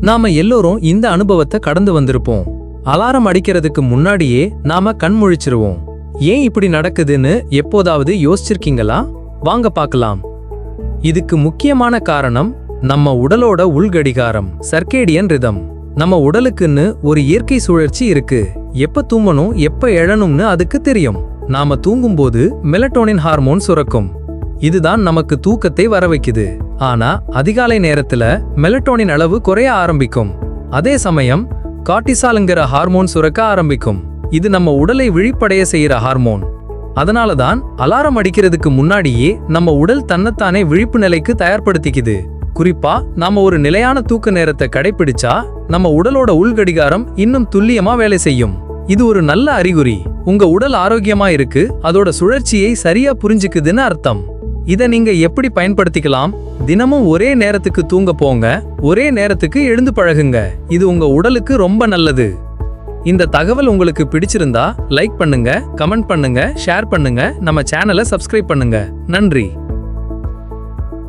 நாம எல்லோரும் இந்த அனுபவத்தை கடந்து வந்திருப்போம். அலாரம் அடிக்கிறதுக்கு முன்னாடியே நாம கண்முழிச்சிருவோம் ஏன் இப்படி நடக்குதுன்னு எப்போதாவது யோசிச்சிருக்கீங்களா? வாங்க பார்க்கலாம். இதுக்கு முக்கியமான காரணம் நம்ம உடலோட உள்கடிகாரம் சர்க்கேடியன் ரிதம். நம்ம உடலுக்குன்னு ஒரு இயற்கை சுழற்சி இருக்கு. எப்ப தூங்கணும் எப்ப எழணும்னு அதுக்கு தெரியும். நாம தூங்கும்போது மெலட்டோனின் ஹார்மோன் சுரக்கும். இதுதான் நமக்கு தூக்கத்தை வர வைக்குது ஆனா அதிகாலை நேரத்துல மெலட்டோனின் அளவு குறைய ஆரம்பிக்கும். அதே சமயம் காட்டிசாலுங்கிற ஹார்மோன் சுரக்க ஆரம்பிக்கும். இது நம்ம உடலை விழிப்படைய செய்யற ஹார்மோன். அதனால தான் அலாரம் அடிக்கிறதுக்கு முன்னாடியே நம்ம உடல் தன்னைத்தானே விழிப்பு நிலைக்கு தயார்படுத்திக்குது. குறிப்பா நாம ஒரு நிலையான தூக்க நேரத்தை கடைபிடிச்சா நம்ம உடலோட உள்கடிகாரம் இன்னும் துல்லியமா வேலை செய்யும். இது ஒரு நல்ல அறிகுறி. உங்க உடல் ஆரோக்கியமா இருக்கு அதோட சுழற்சியை சரியா புரிஞ்சுக்குதுன்னு அர்த்தம். இதை நீங்க எப்படி பயன்படுத்திக்கலாம்? தினமும் ஒரே நேரத்துக்கு தூங்க போங்க. ஒரே நேரத்துக்கு எழுந்து பழகுங்க. இது உங்க உடலுக்கு ரொம்ப நல்லது. இந்த தகவல் உங்களுக்கு பிடிச்சிருந்தா லைக் பண்ணுங்க கமெண்ட் பண்ணுங்க ஷேர் பண்ணுங்க நம்ம சேனலை சப்ஸ்கிரைப் பண்ணுங்க. நன்றி.